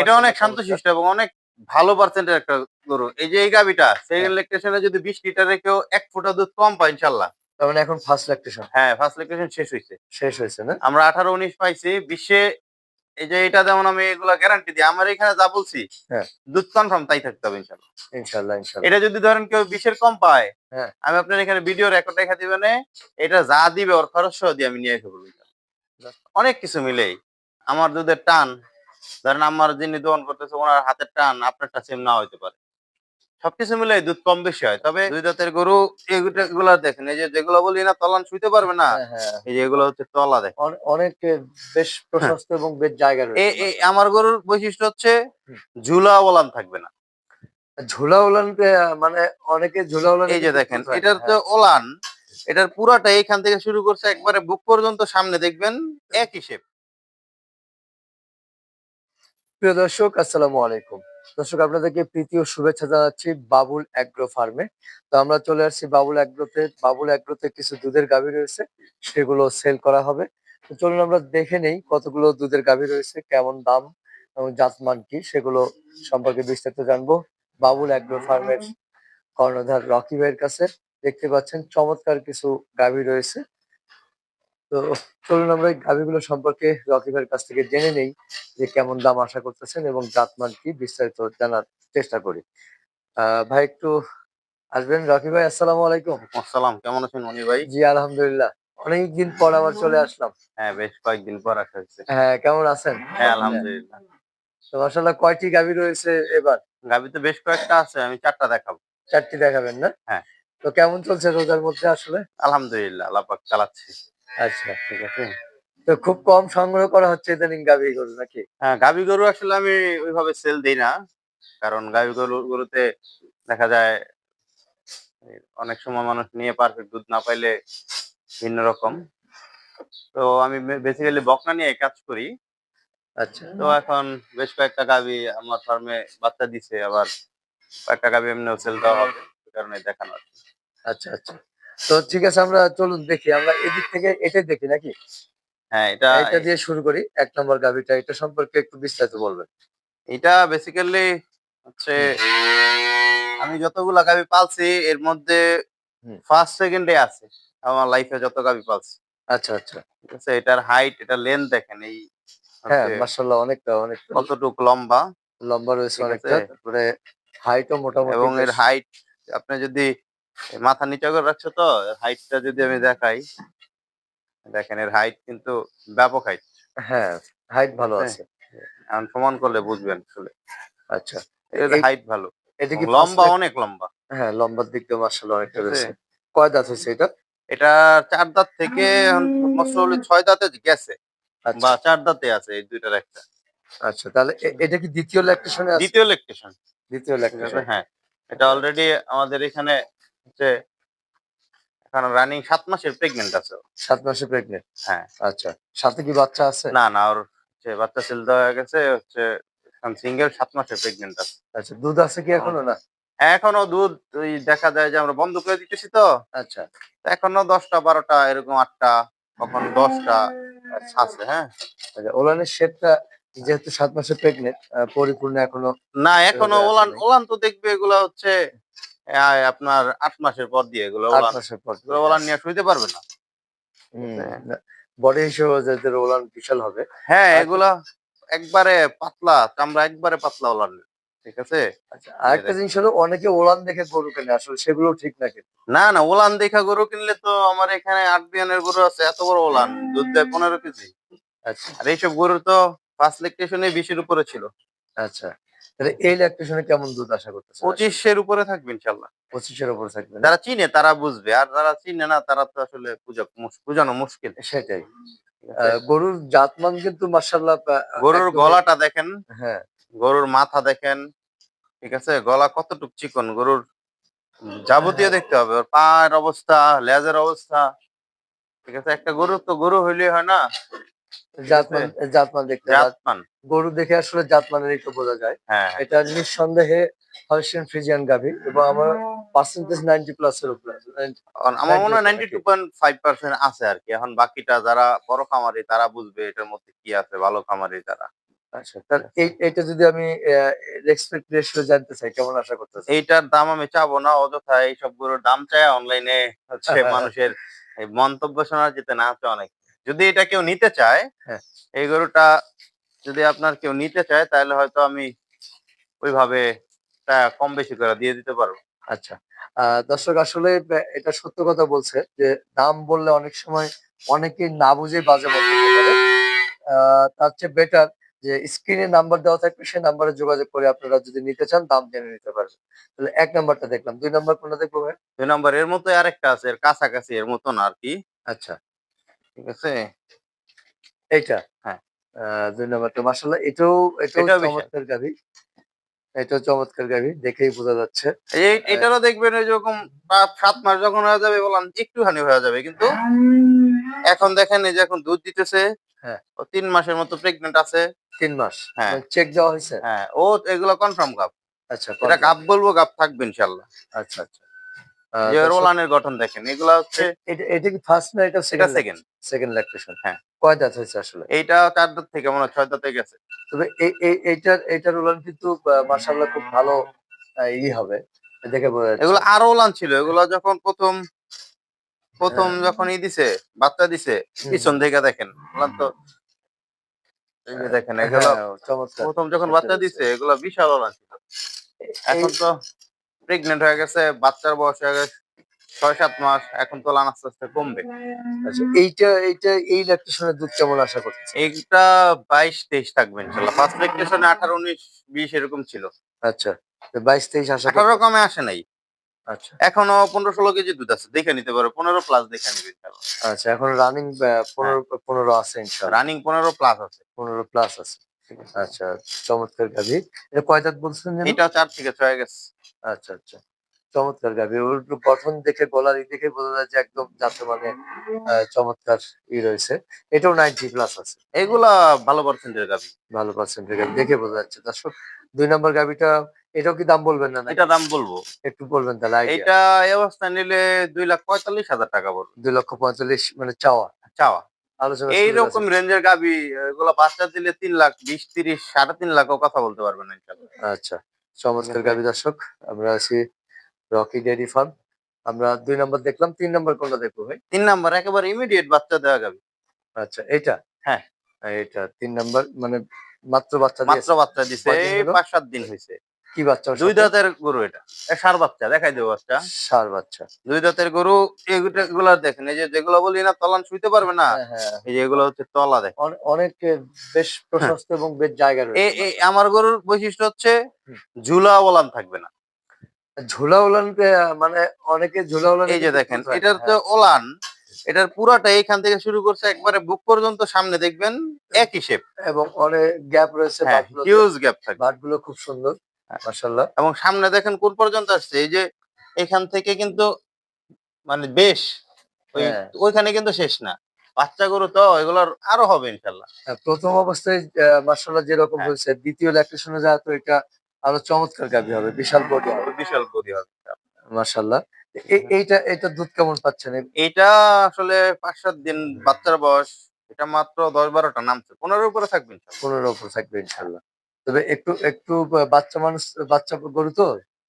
এটা অনেক শান্তশিষ্ট এবং অনেক ভালো পার্সেন্টের একটা গরু। এই যে এই গাবিটা সেকেন্ড লেকটেশনে যদি বিশ লিটারে কেউ এক ফোঁটা দুধ কম পায় ইনশাল্লাহ তার মানে এখন ফার্স্ট হ্যাঁ ফার্স্ট লেকটেশন শেষ হয়েছে শেষ হয়েছে না? আমরা আঠারো উনিশ পাইছি বিশ্বে এই যে এটা যেমন আমি এগুলা গ্যারান্টি দিই আমার এখানে যা বলছি হ্যাঁ। দুধ কনফার্ম তাই থাকতে হবে ইনশাল্লাহ ইনশাল্লাহ ইনশাল্লাহ এটা যদি ধরেন কেউ বিশের কম পায় হ্যাঁ। আমি আপনার এখানে ভিডিও রেকর্ড রেখা দিবেন এটা যা দিবে ওর খরচ সহ দিয়ে আমি নিয়ে বলব অনেক কিছু মিলেই। আমার দুধের টান ধরেন আমার যিনি দোহন করতেছে ওনার হাতের টান আপনারটা সেম না হইতে পারে। সবকিছু মিলে দুধ কম বেশি হয়। তবে দুই দাঁতের গরু এগুলো দেখেন এই যে যেগুলো বলি না তলান শুইতে পারবে না। হ্যাঁ, হ্যাঁ। এই যে এগুলো হচ্ছে তলা দেখ অনেক বেশ প্রশস্ত এবং বেশ জায়গা রয়েছে। এই আমার গরুর বৈশিষ্ট্য হচ্ছে ঝুলা ওলান থাকবে না। ঝুলা ওলান মানে অনেকে ঝুলা ওলান এই যে দেখেন এটার তো ওলান এটার পুরাটা এইখান থেকে শুরু করছে একবারে বুক পর্যন্ত সামনে দেখবেন এক হিসেব প্রিয় দর্শক, আসসালামু আলাইকুম। দর্শক, আপনাদেরকে প্রীতি ও শুভেচ্ছা জানাচ্ছি বাবুল অ্যাগ্রো ফার্মে। তো আমরা চলে আসছি বাবুল অ্যাগ্রোতে। বাবুল অ্যাগ্রোতে কিছু দুধের গাভী রয়েছে, সেগুলো সেল করা হবে। তো চলুন আমরা দেখে নেই কতগুলো দুধের গাভী রয়েছে, কেমন দাম এবং জাতমান কি, সেগুলো সম্পর্কে বিস্তারিত জানব। বাবুল অ্যাগ্রো ফার্মের কর্ণধার রকি ভাইয়ের কাছে দেখতে পাচ্ছেন, চমৎকার কিছু গাভী রয়েছে। তো চলুন আমরা এই গাভীগুলো সম্পর্কে রকি ভাইয়ের কাছ থেকে জেনে নেই যে কেমন দাম আশা করতেছেন এবং জাতমান কি বিস্তারিত জানার চেষ্টা করি। ভাই একটু আসবেন? রকি ভাই আসসালামু আলাইকুম। আসসালাম কেমন আছেন মনি ভাই? জি আলহামদুলিল্লাহ। অনেকদিন পর আবার চলে আসলাম। হ্যাঁ বেশ কয়েকদিন পর আসা হয়েছে। হ্যাঁ কেমন আছেন? হ্যাঁ আলহামদুলিল্লাহ। তো মাসাল্লাহ কয়টি গাভী রয়েছে এবার? গাভি তো বেশ কয়েকটা আছে আমি চারটা দেখাবো। চারটি দেখাবেন না? হ্যাঁ। তো কেমন চলছে রোজার মধ্যে আসলে? আলহামদুলিল্লাহ আল্লাপাক চালাচ্ছি। আচ্ছা ঠিক আছে। তো খুব কম সংগ্রহ করা হচ্ছে ইদানিং গাভী গরু নাকি? হ্যাঁ গাভি গরু আসলে আমি ওইভাবে সেল দিই না। কারণ গাভি গরু গরুতে দেখা যায় অনেক সময় মানুষ নিয়ে পারফেক্ট দুধ না পাইলে ভিন্ন রকম। তো আমি বেসিক্যালি বকনা নিয়ে কাজ করি। আচ্ছা। তো এখন বেশ কয়েকটা গাভি আমার ফার্মে বাচ্চা দিছে আবার কয়েকটা গাভি এমনিও সেল দেওয়া হবে কারণে দেখানো আচ্ছা আচ্ছা। তো ঠিক আছে আমরা চলুন দেখি আমরা এদিক থেকে এটাই দেখি নাকি? হ্যাঁ এটা এটা দিয়ে শুরু করি এক নম্বর গাভিটা এটা সম্পর্কে একটু বিস্তারিত বলবেন। এটা বেসিক্যালি হচ্ছে আমি যতগুলা গাভি পালছি এর মধ্যে। ফার্স্ট সেকেন্ডে আছে আমার লাইফে যত গাভি পালছি। আচ্ছা আচ্ছা। ঠিক আছে এটার হাইট এটা লেন্থ দেখেন এই হ্যাঁ মাশাআল্লাহ অনেকটা অনেকটা। কতটুক লম্বা। লম্বা রয়েছে অনেকটা। তারপরে হাইটও মোটামুটি এবং এর হাইট আপনি যদি মাথা নিচা করে রাখছো তো হাইটটা যদি আমি দেখাই দেখেন এর হাইট কিন্তু ব্যাপক হাইট হ্যাঁ হাইট ভালো আছে। এখন সমান করলে বুঝবেন আসলে। আচ্ছা এর হাইট ভালো। এটা কি লম্বা অনেক লম্বা। হ্যাঁ লম্বার দিক দিয়ে অনেকটা ঠিক আছে? রয়েছে কয় দাঁত হয়েছে এটা? এটা চার দাঁত থেকে মস্ত ছয় দাঁতে গেছে। আচ্ছা। বা চার দাঁতে আছে এই দুইটার একটা। আচ্ছা তাহলে এটা কি দ্বিতীয় ল্যাকটেশনে দ্বিতীয় লেকটেশন দ্বিতীয় ল্যাকটেশন হ্যাঁ এটা অলরেডি আমাদের এখানে হচ্ছে এখন রানিং সাত মাসের প্রেগনেন্ট আছে সাত মাসে প্রেগনেন্ট হ্যাঁ। আচ্ছা সাথে কি বাচ্চা আছে? না না ওর হচ্ছে বাচ্চা সেল দেওয়া হয়ে গেছে হচ্ছে সিঙ্গেল সাত মাসের প্রেগনেন্ট আছে। আচ্ছা দুধ আছে কি এখনও না? এখনও দুধ ওই দেখা যায় যে আমরা বন্ধ করে দিতেছি তো। আচ্ছা। এখনও দশটা বারোটা এরকম আটটা কখন দশটা আছে হ্যাঁ। আচ্ছা ওলানের শেপটা যেহেতু সাত মাসে প্রেগনেন্ট পরিপূর্ণ এখনও না এখনও ওলান ওলান তো দেখবে এগুলো হচ্ছে আপনার আট মাসের পর দিয়ে এগুলো আট মাসের পর ওলান নিয়ে শুইতে পারবে না। বডি হিসেবে যাদের ওলান বিশাল হবে হ্যাঁ এগুলা একবারে পাতলা চামড়া একবারে পাতলা ওলান ঠিক আছে? আচ্ছা আরেকটা জিনিস হলো অনেকে ওলান দেখে গরু কেনে আসলে সেগুলো ঠিক না না না ওলান দেখা গরু কিনলে তো আমার এখানে আট বিয়ানের গরু আছে এত বড় ওলান দুধ দেয় পনেরো কেজি। আচ্ছা। আর এইসব গরু তো ফার্স্ট লেকটেশনে বিশের উপরে ছিল। আচ্ছা তাহলে এই ল্যাকটেশনে কেমন দুধ আশা পঁচিশের উপরে থাকবে ইনশাল্লাহ। পঁচিশের উপর থাকবে? যারা চিনে তারা বুঝবে আর যারা চিনে না তারা তো আসলে বুঝানো মুশকিল। সেটাই। গরুর জাতমান কিন্তু মার্শাল্লাহ গরুর গলাটা দেখেন হ্যাঁ। গরুর মাথা দেখেন ঠিক আছে? গলা কতটুক চিকন গরুর যাবতীয় হ্যাঁ। দেখতে হবে। ওর পায়ের অবস্থা লেজের অবস্থা ঠিক আছে? একটা গরু তো গরু হইলে হয় না। জাতমান জাতমান দেখতে জাতমান। গরু দেখে আসলে জাতমানের একটু বোঝা যায়। হ্যাঁ এটা নিঃসন্দেহে হলস্টেইন ফ্রিজিয়ান গাভি এবং আমার পার্সেন্টেজ নাইনটি প্লাস এর উপরে আমার মনে হয় 90 ninety two point five percent আছে আর কি। এখন বাকিটা যারা বড় খামারি তারা বুঝবে এটার মধ্যে কি আছে ভালো খামারি যারা। আচ্ছা এটা যদি আমি রেশিও জানতে চাই কেমন আশা করতেছি এইটার দাম আমি চাবো না অযথা এইসব গরুর দাম চাই অনলাইনে হচ্ছে মানুষের মন্তব্য শোনা যেতে না আছে অনেক। যদি এটা কেউ নিতে চায় হ্যাঁ। এই গরুটা যদি আপনার কেউ নিতে চায় তাহলে হয়তো আমি ওইভাবে কম বেশি করে দিয়ে দিতে পারব। আচ্ছা। দর্শক আসলে এটা সত্য কথা বলছে যে দাম বললে অনেক সময় অনেকে না বুঝে বাজে আহ, তার চেয়ে বেটার যে স্ক্রিনে নাম্বার দেওয়া থাকবে সেই নাম্বারে যোগাযোগ করে আপনারা যদি নিতে চান দাম জেনে নিতে পারবেন। তাহলে এক নাম্বারটা দেখলাম। দুই নাম্বার কোনটা দেখব ভাই? দুই নাম্বার এর মতো আরেকটা আছে এর কাছাকাছি এর মতন আর কি। আচ্ছা। ঠিক আছে? এইটা? হ্যাঁ। দুই নাম্বারটা। মাসাল্লাহ এটাও এটাও চমৎকার গাভি। এটাও চমৎকার গাভি দেখেই বোঝা যাচ্ছে। এটারও দেখবেন ওই পাঁচ সাত মাস যখন হয়ে যাবে বললাম একটুখানি হয়ে যাবে। কিন্তু এখন দেখেন এই যে এখন দুধ দিতেছে হ্যাঁ। ও তিন মাসের মতো প্রেগনেন্ট আছে। তিন মাস? হ্যাঁ। চেক দেওয়া হয়েছে? হ্যাঁ ও এগুলো কনফার্ম গাপ আচ্ছা এটা গাপ বলব গাপ থাকবে ইনশাল্লাহ আচ্ছা আচ্ছা। রোলানের গঠন দেখেন এগুলা হচ্ছে এটা এটা কি ফার্স্ট না এটা সেকেন্ড সেকেন্ড সেকেন্ড ল্যাকটেশন হ্যাঁ। কয় দাঁত হয়েছে আসলে? এইটা চার দাঁত থেকে মনে হয় ছয় দাঁতে গেছে। তবে এই এই এইটার এইটার উলান কিন্তু মার্শাল্লাহ খুব ভালো ই হবে। দেখে এগুলো আরও ওলান ছিল এগুলো যখন প্রথম প্রথম হ্যাঁ। যখন ই দিছে বাচ্চা দিছে পিছন থেকে দেখেন ওলান তো দেখেন এগুলো হ্যাঁ, প্রথম যখন বাচ্চা দিছে এগুলো বিশাল ওলান ছিল। এখন তো প্রেগনেন্ট হয়ে গেছে বাচ্চার বয়স হয়ে গেছে ছয় সাত মাস এখন তো লান আস্তে আস্তে কমবে। আচ্ছা, এইটা এইটা এই ল্যাকটেশনের দুধ কেমন আশা করতেছে এইটা বাইশ তেইশ থাকবে ইনশাল্লাহ। ফার্স্ট লেকটেশনে আঠারো উনিশ বিশ এরকম ছিল। আচ্ছা বাইশ তেইশ আশা আঠারো কমে আসে নাই। আচ্ছা। এখনও পনেরো ষোলো কেজি দুধ আছে দেখে নিতে পারো পনেরো প্লাস দেখে নিবে আচ্ছা এখন রানিং পনেরো পনেরো আছে রানিং পনেরো প্লাস আছে। পনেরো প্লাস আছে। আচ্ছা চমৎকার গাভি। এটা কয় দাঁত বলছেন এটা চার থেকে ছয় গেছে। আচ্ছা আচ্ছা। চমৎকার গাভি। ওর গঠন দেখে গলার ই দেখে বোঝা যায় যে একদম যাতে মানে চমৎকার ই রয়েছে। এটাও নাইনটি প্লাস আছে। এগুলা ভালো পার্সেন্টের গাবি ভালো পার্সেন্টের গাভি। দেখে বোঝা যাচ্ছে। দর্শক দুই নম্বর গাভিটা এটাও কি দাম বলবেন না? এটা দাম বলব। একটু বলবেন তাহলে এটা এই অবস্থায় নিলে দুই লাখ পঁয়তাল্লিশ হাজার টাকা পড়বে দুই লক্ষ পঁয়তাল্লিশ মানে চাওয়া। চাওয়া। এইরকম রেঞ্জের গাবি এগুলো বাচ্চা দিলে তিন লাখ বিশ তিরিশ সাড়ে তিন লাখও কথা বলতে পারবেন না আচ্ছা চমৎকার। গাভি দর্শক আমরা আছি রকি ডেয়ারি ফার্ম। আমরা দুই নম্বর দেখলাম তিন নম্বর কোনটা দেখব ভাই? তিন নাম্বার একেবারে ইমিডিয়েট বাচ্চা দেওয়া গাবি আচ্ছা এইটা? হ্যাঁ। এইটা তিন নম্বর মানে মাত্র বাচ্চা মাত্র বাচ্চা দিছে পাঁচ সাত দিন। হয়েছে। কি বাচ্চা দুই দাঁতের গরু এটা। সার বাচ্চা দেখাই দেবো বাচ্চা ষাঁড় বাচ্চা। দুই দাঁতের গরু এগুলা দেখেন এই যে যেগুলো বলি না তলান শুইতে পারবে না? হ্যাঁ, হ্যাঁ। এই যে এগুলো হচ্ছে তলা দেখ অনে- অনেক বেশ প্রশস্ত এবং বেশ জায়গা রয়েছে। এই আমার গরুর বৈশিষ্ট্য হচ্ছে ঝুলা ওলান থাকবে না। ঝোলা উলান পে- মানে অনেকে ঝোলা এই যে দেখেন এটার তো ওলান এটার পুরাটা এইখান থেকে শুরু করছে একবারে বুক পর্যন্ত সামনে দেখবেন একই শেপ এবং অনেক গ্যাপ রয়েছে হ্যাঁ হিউজ গ্যাপ থাকবে। বাটগুলো খুব সুন্দর। হ্যাঁ। মাশাল্লাহ এবং সামনে দেখেন কোন পর্যন্ত আসছে? এই যে এখান থেকে কিন্তু মানে বেশ। হ্যাঁ। ওইখানে কিন্তু শেষ না। বাচ্চা গরু তো এগুলোর আরও হবে ইনশাল্লাহ হ্যাঁ, প্রথম অবস্থায় মার্শাল্লাহ যেরকম হ্যাঁ। হয়েছে দ্বিতীয় ল্যাকটেশনে যায় তো এটা আরও চমৎকার গাভি হবে বিশাল বডি হবে। বিশাল গরু হবে। মার্শাল্লাহ এইটা এটা দুধ কেমন পাচ্ছেন? এটা আসলে পাঁচ সাত দিন বাচ্চার বয়স এটা মাত্র দশ বারোটা নামছে। পনেরো উপরে থাকবে। পনেরো উপর থাকবে ইনশাল্লাহ তবে একটু একটু বাচ্চা মানুষ বাচ্চা গরু তো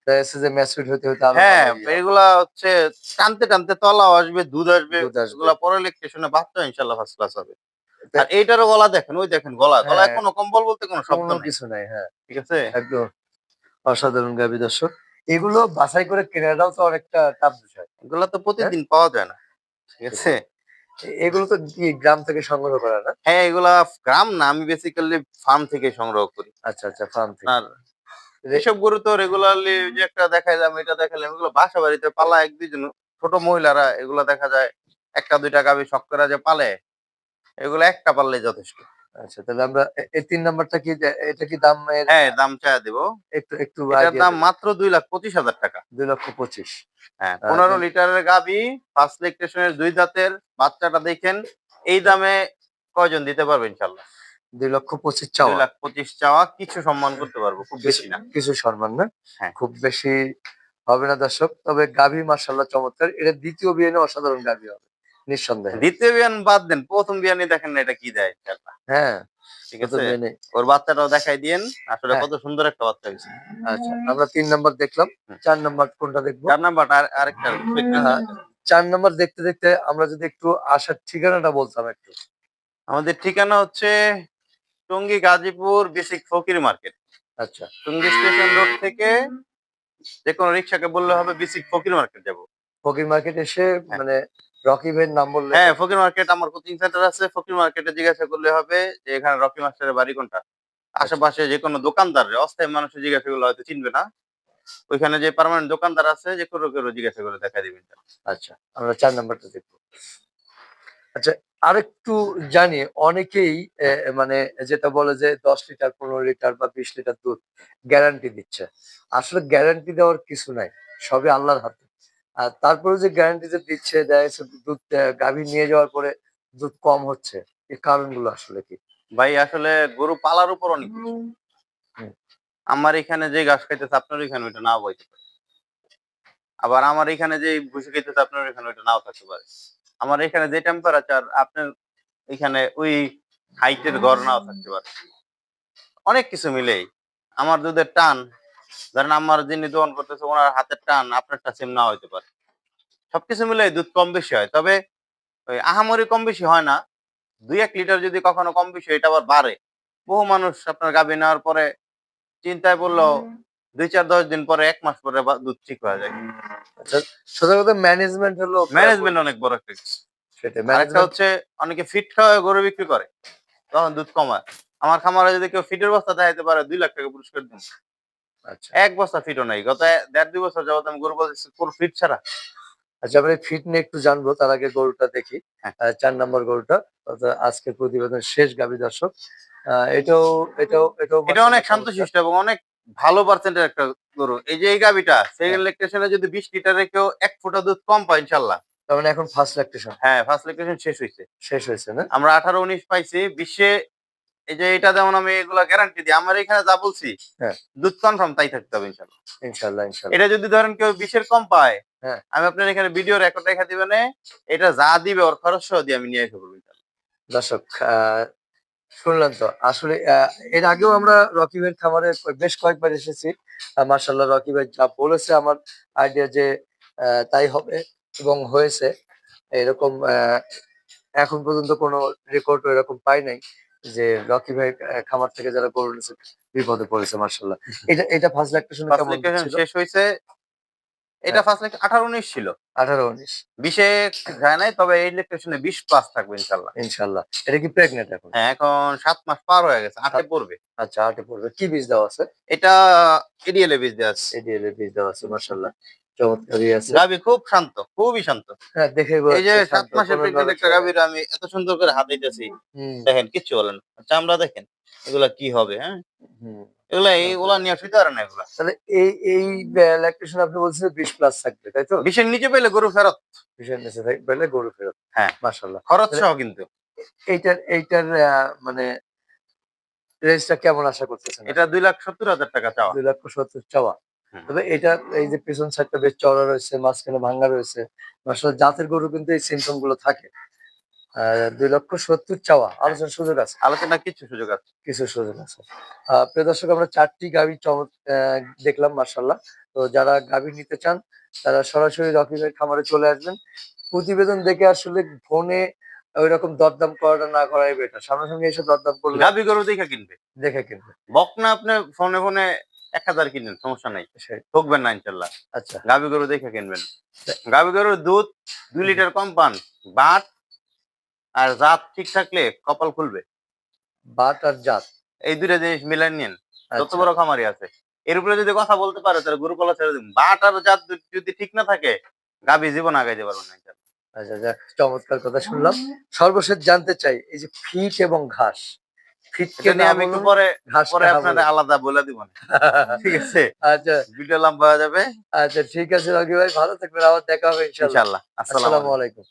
তাই এসে যে ম্যাচুইড হতে হতে হ্যাঁ। এগুলা হচ্ছে টানতে টানতে তলাও আসবে দুধ আসবে। এগুলা পরে বাচ্চা ইনশাল্লাহ ফার্স্ট ক্লাস হবে। আর এইটারও গলা দেখেন ওই দেখেন গলা গলায় হ্যাঁ। কোনো কম্বল বলতে কোনো শব্দ কোনো কিছু নাই হ্যাঁ। ঠিক আছে? একদম। অসাধারণ গাভি দর্শক। এগুলো বাছাই করে কেনাটাও তো অনেকটা টাফ বিষয়। এগুলা তো প্রতিদিন পাওয়া যায় না। ঠিক আছে? এগুলো তো গ্রাম থেকে সংগ্রহ করা না? হ্যাঁ এগুলা গ্রাম না আমি বেসিক্যালি ফার্ম থেকে সংগ্রহ করি। আচ্ছা আচ্ছা ফার্ম থেকে। আর এসব গরু তো রেগুলারলি যে একটা দেখাইলাম এটা দেখাইলাম এগুলো বাসা বাড়িতে পালা এক দুইজন ছোট মহিলারা এগুলো দেখা যায় একটা দুইটা গাভি শখ করে যে পালে এগুলো একটা পাললে যথেষ্ট। আচ্ছা তাহলে আমরা এই তিন নাম্বারটা কি এটা কি দাম হ্যাঁ দাম চাই দেবো। একটু একটু এটার দাম মাত্র দুই লাখ পঁচিশ হাজার টাকা। দুই লক্ষ পঁচিশ। হ্যাঁ পনেরো লিটারের গাভি ফার্স্ট লেকটেশনের দুই দাঁতের বাচ্চাটা দেখেন এই দামে কয়জন দিতে পারবে ইনশাল্লাহ দুই লক্ষ পঁচিশ দুই চাওয়া লাখ পঁচিশ চাওয়া কিছু সম্মান করতে পারব খুব বেশি না। কিছু সম্মান না। হ্যাঁ। খুব বেশি হবে না দর্শক তবে গাভী মার্শাল্লাহ চমৎকার। এটা দ্বিতীয় বিয়ে অসাধারণ গাভী হবে। নিঃসন্দেহে। দ্বিতীয় বিয়ান বাদ দেন প্রথম বিয়ানি দেখেন না এটা কি দেয় হ্যাঁ ঠিক আছে? ওর বাচ্চাটাও দেখাই দিয়েন আসলে হ্যাঁ। কত সুন্দর একটা বাচ্চা হয়েছে। আচ্ছা আমরা তিন নাম্বার দেখলাম চার নাম্বার কোনটা দেখব? চার নাম্বারটা আর- আরেকটা আহ, চার নাম্বার দেখতে দেখতে আমরা যদি একটু আসার ঠিকানাটা বলতাম একটু। আমাদের ঠিকানা হচ্ছে টঙ্গী গাজীপুর বেসিক ফকির মার্কেট। আচ্ছা। টঙ্গী স্টেশন রোড থেকে যে কোনো রিক্সাকে বললে হবে বেসিক ফকির মার্কেট যাব। ফকির মার্কেট এসে মানে রকি ভাইয়ের নাম বললে হ্যাঁ ফকির মার্কেট আমার কোচিং সেন্টার আছে। ফকির মার্কেটে জিজ্ঞাসা করলে হবে যে এখানে রকি মাস্টারের বাড়ি কোনটা? আশেপাশে যে কোনো দোকানদার অস্থায়ী মানুষের জিজ্ঞাসা করলে হয়তো চিনবে না। ওইখানে যে পার্মানেন্ট দোকানদার আছে যে কোনো কেউ জিজ্ঞাসা করে দেখা দিবেন আচ্ছা আমরা চার নাম্বারটা দেখব। আচ্ছা আরেকটু জানি অনেকেই মানে যেটা বলে যে দশ লিটার পনেরো লিটার বা বিশ লিটার দুধ গ্যারান্টি দিচ্ছে। আসলে গ্যারান্টি দেওয়ার কিছু নাই সবই আল্লাহর হাতে। আর তারপরে যে গ্যারান্টি যে দিচ্ছে যাচ্ছে দুধ গাভী নিয়ে যাওয়ার পরে দুধ কম হচ্ছে এই কারণগুলো আসলে কি? ভাই আসলে গরু পালার উপর অনেক আমার এখানে যে ঘাস খাইতেছে আপনার এখানে ওইটা নাও বইতে পারে। আবার আমার এখানে যে ভুসি খাইতেছে আপনার এখানে ওইটা নাও থাকতে পারে। আমার এখানে যে টেম্পারেচার আপনার এখানে ওই হাইটের ঘর নাও থাকতে পারে। অনেক কিছু মিলেই। আমার দুধের টান ধরেন আমার যিনি দোকান করতেছে ওনার হাতের টান আপনারটা সেম না হইতে পারে। সবকিছু মিলে দুধ কম বেশি হয়। তবে ওই আহামরি কম বেশি হয় না। দুই এক লিটার যদি কখনো কম বেশি হয়, এটা আবার বাড়ে। বহু মানুষ আপনার গাভী নেওয়ার পরে চিন্তায় বলল দুই চার দশ দিন পরে এক মাস পরে দুধ ঠিক হয়ে যায়। আচ্ছা সোজা কথা ম্যানেজমেন্ট হলো ম্যানেজমেন্ট অনেক বড় একটা আরেকটা হচ্ছে অনেকে ফিট খাওয়া গরু বিক্রি করে। তখন দুধ কমায়। আমার খামারে যদি কেউ ফিটের বস্তা দেখাইতে পারে দুই লাখ টাকা পুরস্কার দিন আচ্ছা এক বস্তা ফিটও নাই। গত দেড় দুই বছর যাবত আমি গরু বলতেছি কোনো ফিট ছাড়া? আচ্ছা আমরা ফিট নিয়ে একটু জানব তার আগে গরুটা দেখি। হ্যাঁ। চার নম্বর গরুটা আজকের প্রতিবেদন শেষ গাভী দর্শক। এটাও এটাও এটাও এটা অনেক শান্তশিষ্ট এবং অনেক ভালো পার্সেন্টের একটা গরু। এই যে এই গাভিটা সেকেন্ড লেকটেশনে যদি বিশ লিটারে কেউ এক ফোঁটা দুধ কম পায় ইনশাল্লাহ তার মানে এখন ফার্স্ট ল্যাকটেশন হ্যাঁ ফার্স্ট লেকটেশন শেষ হয়েছে শেষ হয়েছে না? আমরা আঠারো উনিশ পাইছি বিশ্বে এই যে এটা যেমন আমি এগুলা গ্যারান্টি দিই আমার এখানে যা বলছি হ্যাঁ। দুধ কনফার্ম তাই থাকতে হবে ইনশাল্লাহ ইনশাল্লাহ ইনশাল্লাহ এটা যদি ধরেন কেউ বিশের কম পায় হ্যাঁ। আমি আপনার এখানে ভিডিও রেকর্ড রেখে দিবেন এটা যা দিবে ওর খরচ সহ দিয়ে আমি নিয়ে ইনশাল্লাহ। দর্শক আহ, শুনলেন তো আসলে এর আগেও আমরা রকি ভাইয়ের খামারে বেশ কয়েকবার এসেছি মার্শাল্লাহ রকি ভাই যা বলেছে আমার আইডিয়া যে তাই হবে এবং হয়েছে এরকম আহ, এখন পর্যন্ত কোনো রেকর্ড এরকম পাই নাই যে রকি ভাই খামার থেকে যারা গরু নিয়েছে বিপদে পড়েছে মার্শাল্লাহ এটা এটা ফার্স্ট ল্যাকটেশন কেমন শেষ হয়েছে এটা হ্যাঁ। ফার্স্ট লেক আঠারো উনিশ ছিল। আঠারো উনিশ। বিশে যায় নাই তবে এই লেকটেশনে বিশ প্লাস থাকবে ইনশাল্লাহ ইনশাল্লাহ এটা কি প্রেগনেন্ট এখন? হ্যাঁ এখন সাত মাস পার হয়ে গেছে আটে পড়বে। আচ্ছা আটে পড়বে। কি বীজ দেওয়া আছে? এটা এডিএল বীজ দেওয়া আছে। এডিএল বীজ দেওয়া আছে মার্শাল্লাহ চমৎকারই আছে খুব শান্ত খুবই শান্ত। হ্যাঁ দেখে এই যে সাত মাসের প্রেগনেন্ট একটা নড়াচড়া গাভীর আমি এত সুন্দর করে হাত দিতেছি। দেখেন কিচ্ছু বলেন। চামড়া দেখেন এগুলা কি হবে হ্যাঁ? এগুলা এই ওলা নিয়ে শুইতে পারে না এগুলা। তাহলে এই এই ল্যাকটেশন আপনি বলছেন বিশ প্লাস থাকবে তাই তো? বিশের নিচে পেলে গরু ফেরত। বিশের নিচে পেলে গরু ফেরত। হ্যাঁ। মার্শাল্লাহ খরচ সহ কিন্তু। এইটার এইটার মানে রেঞ্জটা কেমন আশা করতেছেন? এটা দুই লাখ সত্তর হাজার টাকা চাওয়া। দুই লক্ষ সত্তর চাওয়া। তবে এটা এই যে পিছন সাইডটা বেশ চড়া রয়েছে মাঝখানে ভাঙ্গা রয়েছে জাতের গরু কিন্তু এই সিমটমগুলো থাকে। দুই লক্ষ সত্তর চাওয়া আলোচনার সুযোগ আছে? আলোচনা কিছু সুযোগ আছে? কিছু সুযোগ আছে। প্রিয় দর্শক আমরা চারটি গাভি আহ, দেখলাম মার্শাল্লাহ তো যারা গাভি নিতে চান তারা সরাসরি রকিবের খামারে চলে আসবেন। প্রতিবেদন দেখে আসলে ফোনে ওই রকম দরদাম করাটা না করাই বেটার সামনাসামনি এসে দরদাম করলে গাভি গরু দেখে কিনবে? দেখে কিনবে। বক না আপনি ফোনে ফোনে এক হাজার কিনেন সমস্যা নাই। ঠকবেন না ইনশাল্লাহ। আচ্ছা। গাভি গরু দেখে কিনবেন। গাভি গরুর দুধ দুই লিটার কম পান। বাট আর জাত ঠিক থাকলে কপাল খুলবে। বাট আর জাত। এই দুইটা জিনিস মিলাই নিন যত আচ্ছা, বড় খামারি আছে। এর উপরে যদি কথা বলতে পারে তাহলে গরু পালা ছেড়ে দিন। বাট আর জাত যদি ঠিক না থাকে গাভি জীবন আগাইতে পারব না। আচ্ছা চমৎকার কথা শুনলাম। সর্বশেষ জানতে চাই এই যে ফিট এবং ঘাস ফিটকে নিয়ে আমি একটু পরে পরে আপনাদের আলাদা বলে দিব। ঠিক আছে? আচ্ছা। ভিডিও লম্বা হয়ে যাবে। আচ্ছা ঠিক আছে রকি ভাই ভালো থাকবেন। আবার দেখা হবে ইনশাল্লাহ আসসালাম আসসালামু আলাইকুম।